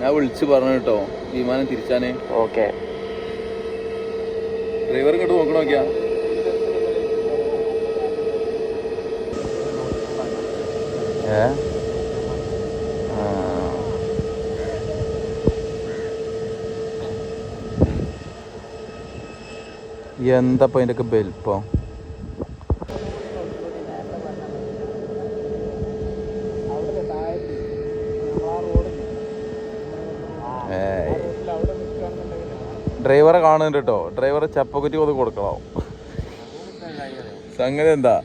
ഞാൻ വിളിച്ചു പറഞ്ഞു കേട്ടോ വിമാനം തിരിച്ചാനേ. ഓക്കെ. ഡ്രൈവർ ഇങ്ങോട്ട് നോക്കണ നോക്കിയാ? എന്താ പോയിന്റെ ഒക്കെ ഒക്കെ ഡ്രൈവറെ കാണുന്നുണ്ട് കേട്ടോ ഡ്രൈവറെ ചപ്പക്കുറ്റി കൊതു കൊടുക്കണോ. സംഗതി എന്താ?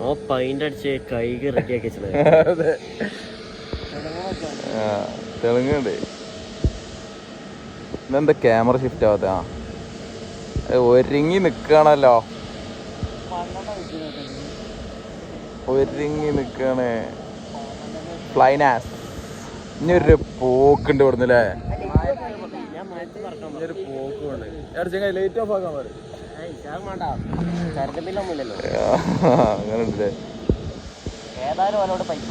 ഓ പൈന്റ് അടിച്ച് കൈ റെഡിയാക്കി വെച്ചത്. അതെ. ആ തെളുങ്ങുണ്ട് ഇതെന്താ ക്യാമറ ഷിഫ്റ്റ് ആവാത്ത? ആ. ഒരുങ്ങി നിക്കണല്ലോ. ഒരുങ്ങി നിക്കണേ. ഫ്ലൈനാസ് ഇനി ഒരു പോക്കുണ്ട് ഇവിടുന്ന് അല്ലേ ഒരു പോക്കുണ്ട് ലൈറ്റ് ഓഫ് ആക്കാൻ പറയും. അങ്ങനെ ഉണ്ടല്ലേ ഏതായാലും അവനോട് പൈസ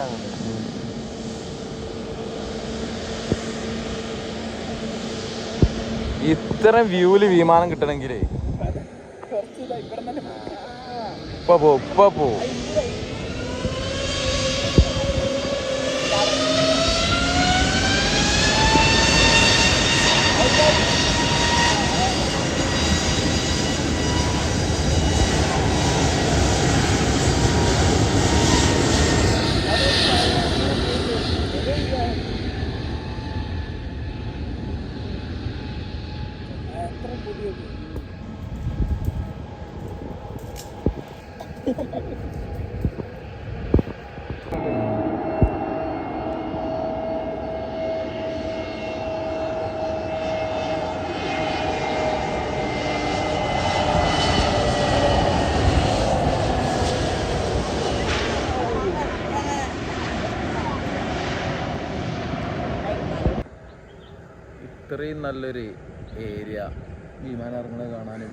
വിമാനം കിട്ടണമെങ്കിലേ. ഇപ്പൊ പോ ഇപ്പൊ പോ. ഇത്രയും നല്ലൊരു ഏരിയ ഇറങ്ങണ കാണാനും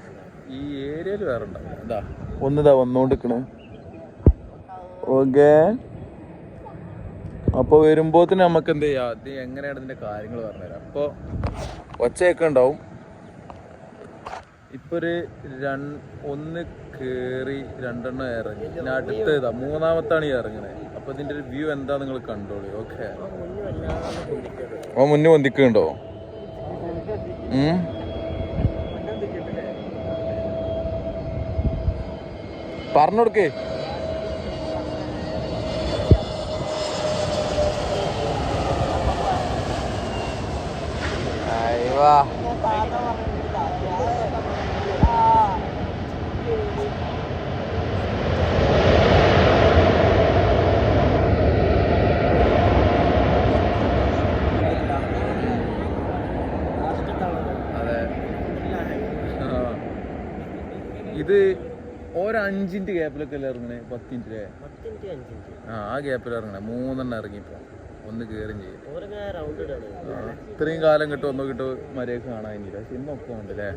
ഈ ഏരിയയിൽ വേറെ ഉണ്ടാവില്ല എന്താ ഒന്നിതാ വന്നോണ്ടിരിക്കണ് ഓക്കെ. അപ്പൊ തന്നെ നമുക്ക് എന്ത് ചെയ്യാം? അത് എങ്ങനെയാണ് ഇതിന്റെ കാര്യങ്ങൾ പറഞ്ഞുതരാം അപ്പൊ ഒച്ചയൊക്കെ ഉണ്ടാവും. ഇപ്പൊ ഒരു രണ്ട് ഒന്ന് കേറി രണ്ടെണ്ണം ഇറങ്ങി. പിന്നെ അടുത്തതാ മൂന്നാമത്താണ് ഈ ഇറങ്ങണേ. അപ്പൊ ഇതിന്റെ ഒരു വ്യൂ എന്താ നിങ്ങൾ കണ്ടോളൂ. ഓക്കെ. ഓ മുന്നേ പൊന്തിക്കുന്നുണ്ടോ ഉം കൊടുക്കേ. ഇത് ഒരഞ്ചിന്റെ ഗ്യാപ്പിലൊക്കെ അല്ലേ ഇറങ്ങണേ പത്തിന്റെ? ആ ആ ഗ്യാപ്പിൽ ഇറങ്ങണേ. മൂന്നെണ്ണം ഇറങ്ങിപ്പോ. ഒന്ന് കയറും ചെയ്യും. ഇത്രയും കാലം കിട്ടും ഒന്നും കിട്ടും മര്യാദ കാണാനില്ല പക്ഷെ ഇന്നൊക്കെ ഉണ്ട് അല്ലേ?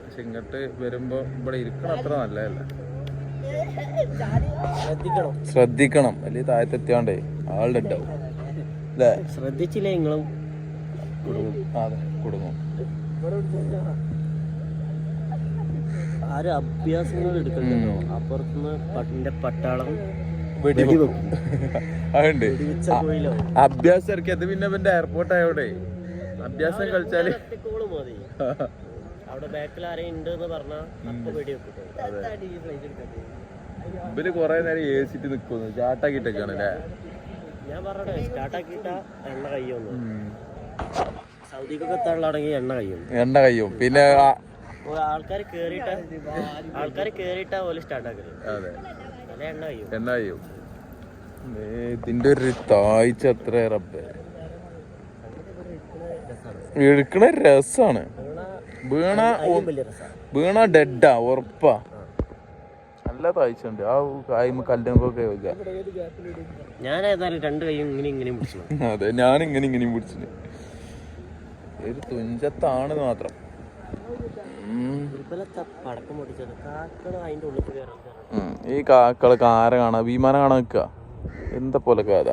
പക്ഷെ ഇങ്ങോട്ട് വരുമ്പോ ഇവിടെ ഇരിക്കണം അത്ര നല്ലതല്ല. ശ്രദ്ധിക്കണം. ശ്രദ്ധിക്കണം. വലിയ താഴത്തെത്തിയാണ്ടേ ആളുടെ ഉണ്ടാവും അല്ലേ? ശ്രദ്ധിച്ചില്ലേ നിങ്ങളും? കുടുങ്ങും അതെ. കുടുങ്ങും ആരും അഭ്യാസങ്ങൾ എടുക്കണ്ടല്ലോ. അപ്പുറത്തുനിന്ന് പട്ടിന്റെ പട്ടാളം അതുണ്ട്. അഭ്യാസം ഇറക്കിയത് പിന്നെ പിന്നെ അവന്റെ എയർപോർട്ട് ആയോടെ അഭ്യാസം കളിച്ചാൽ അവിടെ ബാക്കിൽ ആരെയും ഉണ്ട് എന്ന് പറഞ്ഞാൽ ഇവർ കൊറേ നേരം എ സിറ്റ് നിക്കുന്നു. ചാട്ടാക്കിട്ടൊക്കെയാണ് അല്ലേ? ഞാൻ പറഞ്ഞേ സ്റ്റാർട്ടാക്കിയിട്ട എണ്ണ കയ്യൊന്നു. സൗദിക്കൊക്കെ എത്താനുള്ളതാണെങ്കിൽ എണ്ണ കയ്യും എണ്ണ കയ്യും. പിന്നെ ആ- ആൾക്കാർ കേറിയിട്ട ആൾക്കാർ കേറിയിട്ടാ പോലെ സ്റ്റാർട്ടാക്കൽ അതെ. അല്ലെ എണ്ണ കയ്യും ഇതിന്റെ ഒരു താഴ്ച എത്ര റബ്ബേ. എടുക്കണ രസാണ്. വീണ വീണ ഡെഡാ ഉറപ്പാ. നല്ല താഴ്ച ഉണ്ട് ആ കായ്മ കല്ലൊക്കെ വെക്കുക ഞാൻ ഏതായാലും രണ്ട് കൈയും ഇങ്ങനെ ഇങ്ങനെയും പിടിച്ചു അതെ ഞാൻ ഇങ്ങനെ ഇങ്ങനെയും പിടിച്ചിട്ടുണ്ട് ഒരു തുഞ്ചത്താണ് മാത്രം. ഈ കാക്കൾ കാര കാണാ വിമാനം കാണാൻ നിക്ക. എന്താ പോലെ കാര?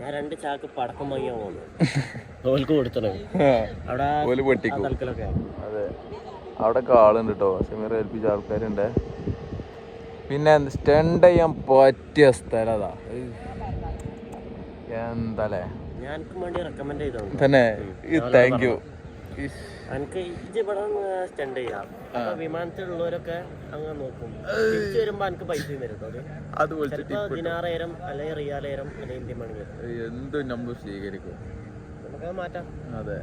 ഞാൻ രണ്ട് ചാക്ക് പടക്കം വാങ്ങിയാ പോകുന്നു അവിടെ പൊട്ടിക്കും. അതെ. അവിടെ ആളുണ്ട് കേട്ടോ സിമിറ ഏൽപ്പിച്ച ആൾക്കാരുണ്ട്. പിന്നെ സ്റ്റണ്ട് ചെയ്യാൻ പറ്റിയ സ്ഥലം അതാ. എന്താലേ ഞാൻ വേണ്ടി റെക്കമെൻഡ് ചെയ്തോണ്ട് തന്നെ. താങ്ക് യു എനിക്ക് ഇജ്ജ് ഇവിടെ സ്റ്റണ്ട് ചെയ്യാം. അപ്പൊ വിമാനത്തിലുള്ളവരൊക്കെ അങ്ങ് നോക്കും. തിരിച്ചു വരുമ്പോ എനിക്ക് പൈസ ചിലപ്പോ ദിനാറായിരം അല്ലെങ്കിൽ റിയാലായിരം അല്ലെങ്കിൽ ഇന്ത്യൻ മണി എന്ത് നമ്മൾ സ്വീകരിക്കും? നമുക്കത് മാറ്റാം. അതെ.